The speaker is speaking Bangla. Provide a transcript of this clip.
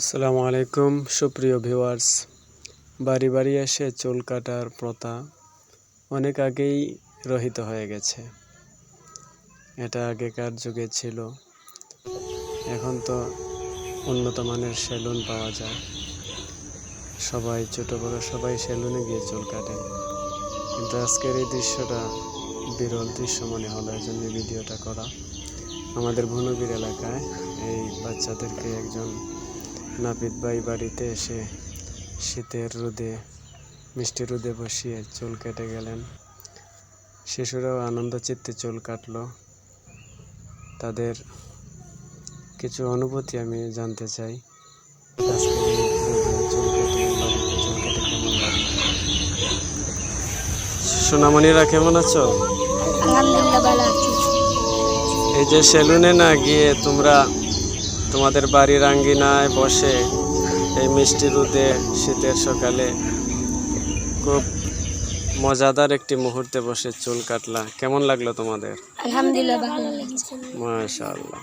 আসসালামু আলাইকুম, সুপ্রিয় ভিউয়ার্স। বাড়ি বাড়ি এসে চুল কাটার প্রথা অনেক আগেই রহিত হয়ে গেছে। এটা আগেকার যুগে ছিল। এখন তো উন্নত মানের সেলুন পাওয়া যায়। সবাই, ছোট বড় সবাই সেলুনে গিয়ে চুল কাটে। কিন্তু আজকের এই দৃশ্যটা বিরল দৃশ্য মনে হলো এই জন্য ভিডিওটা করা। আমাদের ভুনগির এলাকায় এই বাচ্চাদেরকে একজন নাপিত ভাই বাড়িতে এসে শীতের রোদে মিষ্টি রোদে বসিয়ে চুল কেটে গেলেন। শিশুরাও আনন্দ চিত্তে চুল কাটল। তাদের কিছু অনুভূতি আমি জানতে চাই। সোনামণিরা কেমন আছি? এই যে সেলুনে না গিয়ে তোমরা তোমাদের বাড়ির আঙ্গিনায় বসে এই মিষ্টি রোদে শীতের সকালে খুব মজাদার একটি মুহূর্তে বসে চুল কাটলা। কেমন লাগল তোমাদের? আলহামদুলিল্লাহ মাশাআল্লাহ।